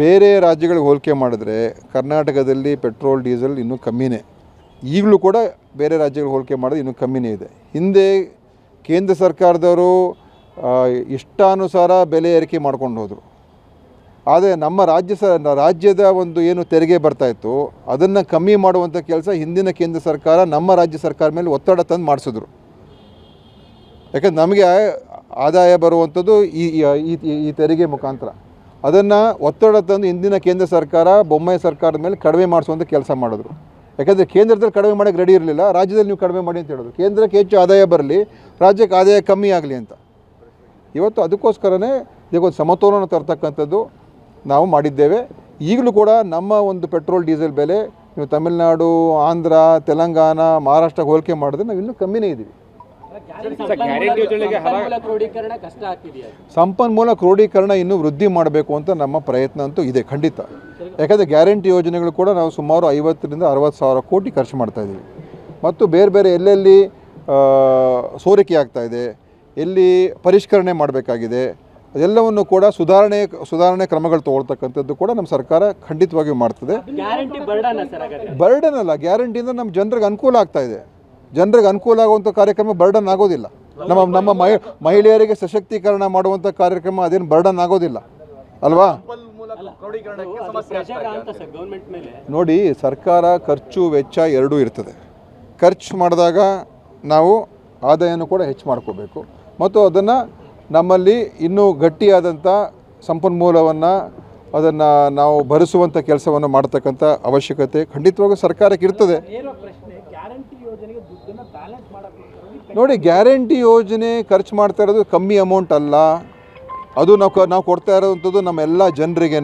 ಬೇರೆ ರಾಜ್ಯಗಳಿಗೆ ಹೋಲಿಕೆ ಮಾಡಿದ್ರೆ ಕರ್ನಾಟಕದಲ್ಲಿ ಪೆಟ್ರೋಲ್, ಡೀಸೆಲ್ ಇನ್ನೂ ಕಮ್ಮಿನೇ. ಈಗಲೂ ಕೂಡ ಬೇರೆ ರಾಜ್ಯಗಳಿಗೆ ಹೋಲಿಕೆ ಮಾಡಿದ್ರೆ ಇನ್ನೂ ಕಮ್ಮಿನೇ ಇದೆ. ಹಿಂದೆ ಕೇಂದ್ರ ಸರ್ಕಾರದವರು ಇಷ್ಟಾನುಸಾರ ಬೆಲೆ ಏರಿಕೆ ಮಾಡ್ಕೊಂಡು ಹೋದರು. ಆದರೆ ನಮ್ಮ ರಾಜ್ಯ ಸ ರಾಜ್ಯದ ಒಂದು ಏನು ತೆರಿಗೆ ಬರ್ತಾಯಿತ್ತು ಅದನ್ನು ಕಮ್ಮಿ ಮಾಡುವಂಥ ಕೆಲಸ ಹಿಂದಿನ ಕೇಂದ್ರ ಸರ್ಕಾರ, ನಮ್ಮ ರಾಜ್ಯ ಸರ್ಕಾರ ಮೇಲೆ ಒತ್ತಡ ತಂದು ಮಾಡಿಸಿದ್ರು. ಯಾಕಂದ್ರೆ ನಮಗೆ ಆದಾಯ ಬರುವಂಥದ್ದು ಈ ಈ ತೆರಿಗೆ ಮುಖಾಂತರ. ಅದನ್ನು ಒತ್ತಡ ತಂದು ಹಿಂದಿನ ಕೇಂದ್ರ ಸರ್ಕಾರ, ಬೊಮ್ಮಾಯಿ ಸರ್ಕಾರದ ಮೇಲೆ ಕಡಿಮೆ ಮಾಡಿಸುವಂಥ ಕೆಲಸ ಮಾಡಿದ್ರು. ಯಾಕಂದರೆ ಕೇಂದ್ರದಲ್ಲಿ ಕಡಿಮೆ ಮಾಡೋಕ್ಕೆ ರೆಡಿ ಇರಲಿಲ್ಲ, ರಾಜ್ಯದಲ್ಲಿ ನೀವು ಕಡಿಮೆ ಮಾಡಿ ಅಂತ ಹೇಳಿದ್ರು. ಕೇಂದ್ರಕ್ಕೆ ಹೆಚ್ಚು ಆದಾಯ ಬರಲಿ, ರಾಜ್ಯಕ್ಕೆ ಆದಾಯ ಕಮ್ಮಿ ಆಗಲಿ ಅಂತ. ಇವತ್ತು ಅದಕ್ಕೋಸ್ಕರನೇ ಒಂದು ಸಮತೋಲನ ತರ್ತಕ್ಕಂಥದ್ದು ನಾವು ಮಾಡಿದ್ದೇವೆ. ಈಗಲೂ ಕೂಡ ನಮ್ಮ ಒಂದು ಪೆಟ್ರೋಲ್, ಡೀಸೆಲ್ ಬೆಲೆ, ನೀವು ತಮಿಳುನಾಡು, ಆಂಧ್ರ, ತೆಲಂಗಾಣ, ಮಹಾರಾಷ್ಟ್ರಕ್ಕೆ ಹೋಲಿಕೆ ಮಾಡಿದ್ರೆ ನಾವು ಇನ್ನೂ ಕಮ್ಮಿನೇ ಇದ್ದೀವಿ ಕ್ರೋಢೀಕರಣ ಕಷ್ಟ ಆಗ್ತಿದೆಯಾ? ಸಂಪನ್ಮೂಲ ಕ್ರೋಢೀಕರಣ ಇನ್ನೂ ವೃದ್ಧಿ ಮಾಡಬೇಕು ಅಂತ ನಮ್ಮ ಪ್ರಯತ್ನ ಅಂತೂ ಇದೆ ಖಂಡಿತ. ಯಾಕಂದರೆ ಗ್ಯಾರಂಟಿ ಯೋಜನೆಗಳು ಕೂಡ ನಾವು ಸುಮಾರು ಐವತ್ತರಿಂದ ಅರವತ್ತು ಸಾವಿರ ಕೋಟಿ ಖರ್ಚು ಮಾಡ್ತಾ ಇದ್ದೀವಿ. ಮತ್ತು ಬೇರೆ ಬೇರೆ ಎಲ್ಲೆಲ್ಲಿ ಸೋರಿಕೆ ಆಗ್ತಾ ಇದೆ ಎಲ್ಲಿ ಪರಿಷ್ಕರಣೆ ಮಾಡಬೇಕಾಗಿದೆ ಅದೆಲ್ಲವನ್ನು ಕೂಡ ಸುಧಾರಣೆ ಸುಧಾರಣೆ ಕ್ರಮಗಳು ತಗೊಳ್ತಕ್ಕಂಥದ್ದು ಕೂಡ ನಮ್ಮ ಸರ್ಕಾರ ಖಂಡಿತವಾಗಿಯೂ ಮಾಡ್ತದೆ. ಗ್ಯಾರಂಟಿ ಬರ್ಡನ ಸರ್ ಬರ್ಡನ್ ಅಲ್ಲ ಗ್ಯಾರಂಟಿಯಿಂದ ನಮ್ಮ ಜನರಿಗೆ ಅನುಕೂಲ ಆಗ್ತಾ ಇದೆ. ಜನರಿಗೆ ಅನುಕೂಲ ಆಗುವಂಥ ಕಾರ್ಯಕ್ರಮ ಬರ್ಡನ್ ಆಗೋದಿಲ್ಲ. ನಮ್ಮ ನಮ್ಮ ಮಹಿ, ಮಹಿಳೆಯರಿಗೆ ಸಶಕ್ತೀಕರಣ ಮಾಡುವಂಥ ಕಾರ್ಯಕ್ರಮ ಅದೇನು ಬರ್ಡನ್ ಆಗೋದಿಲ್ಲ. ಅಲ್ವಾ? ನೋಡಿ, ಸರ್ಕಾರ ಖರ್ಚು ವೆಚ್ಚ ಎರಡೂ ಇರ್ತದೆ. ಖರ್ಚು ಮಾಡಿದಾಗ ನಾವು ಆದಾಯನೂ ಕೂಡ ಹೆಚ್ಚು ಮಾಡ್ಕೋಬೇಕು. ಮತ್ತು ಅದನ್ನು ನಮ್ಮಲ್ಲಿ ಇನ್ನೂ ಗಟ್ಟಿಯಾದಂಥ ಸಂಪನ್ಮೂಲವನ್ನು ಅದನ್ನು ನಾವು ಭರಿಸುವಂಥ ಕೆಲಸವನ್ನು ಮಾಡ್ತಕ್ಕಂಥ ಅವಶ್ಯಕತೆ ಖಂಡಿತವಾಗೂ ಸರ್ಕಾರಕ್ಕೆ ಇರ್ತದೆ. ನೋಡಿ ಗ್ಯಾರಂಟಿ ಯೋಜನೆ ಖರ್ಚು ಮಾಡ್ತಾ ಇರೋದು ಕಮ್ಮಿ ಅಮೌಂಟ್ ಅಲ್ಲ. ಅದು ನಾವು ಕ ನಾವು ಕೊಡ್ತಾ ಇರೋವಂಥದ್ದು ನಮ್ಮ ಎಲ್ಲ ಜನರಿಗೇ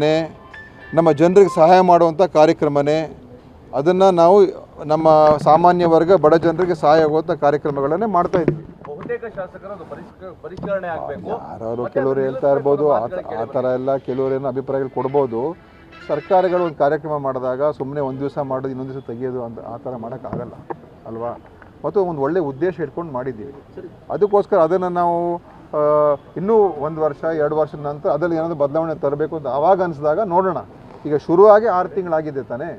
ನಮ್ಮ ಜನರಿಗೆ ಸಹಾಯ ಮಾಡುವಂಥ ಕಾರ್ಯಕ್ರಮನೇ. ಅದನ್ನು ನಾವು ನಮ್ಮ ಸಾಮಾನ್ಯ ವರ್ಗ ಬಡ ಜನರಿಗೆ ಸಹಾಯ ಆಗುವಂಥ ಕಾರ್ಯಕ್ರಮಗಳನ್ನೇ ಮಾಡ್ತಾ ಇದ್ವಿ ಯಾರು ಕೆಲವರು ಹೇಳ್ತಾ ಇರ್ಬೋದು ಆ ಥರ ಎಲ್ಲ ಕೆಲವರೇನೋ ಅಭಿಪ್ರಾಯಗಳು ಕೊಡ್ಬೋದು. ಸರ್ಕಾರಗಳು ಒಂದು ಕಾರ್ಯಕ್ರಮ ಮಾಡಿದಾಗ ಸುಮ್ಮನೆ ಒಂದು ದಿವಸ ಮಾಡೋದು ಇನ್ನೊಂದು ದಿವಸ ತೆಗೆಯೋದು ಅಂತ ಆ ಥರ ಮಾಡೋಕ್ಕಾಗಲ್ಲ ಅಲ್ವಾ? ಮತ್ತು ಒಂದು ಒಳ್ಳೆಯ ಉದ್ದೇಶ ಇಟ್ಕೊಂಡು ಮಾಡಿದ್ದೀವಿ. ಅದಕ್ಕೋಸ್ಕರ ಅದನ್ನು ನಾವು ಇನ್ನೂ ಒಂದು ವರ್ಷ ಎರಡು ವರ್ಷದ ನಂತರ ಅದರಲ್ಲಿ ಏನಾದರೂ ಬದಲಾವಣೆ ತರಬೇಕು ಅಂತ ಆವಾಗ ಅನಿಸಿದಾಗ ನೋಡೋಣ. ಈಗ ಶುರುವಾಗಿ ಆರು ತಿಂಗಳಾಗಿದೆ ತಾನೇ.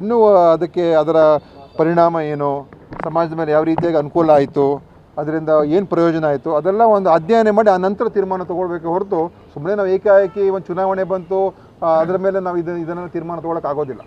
ಇನ್ನೂ ಅದಕ್ಕೆ ಅದರ ಪರಿಣಾಮ ಏನು? ಸಮಾಜದ ಮೇಲೆ ಯಾವ ರೀತಿಯಾಗಿ ಅನುಕೂಲ ಆಯಿತು? ಅದರಿಂದ ಏನು ಪ್ರಯೋಜನ ಆಯಿತು? ಅದೆಲ್ಲ ಒಂದು ಅಧ್ಯಯನ ಮಾಡಿ ಆ ನಂತರ ತೀರ್ಮಾನ ತೊಗೊಳ್ಬೇಕು ಹೊರತು ಸುಮ್ಮನೆ ನಾವು ಏಕಾಏಕಿ ಒಂದು ಚುನಾವಣೆ ಬಂತು ಅದರ ಮೇಲೆ ನಾವು ಇದನ್ನು ಇದನ್ನು ತೀರ್ಮಾನ ತೊಗೊಳಕ್ಕೆ ಆಗೋದಿಲ್ಲ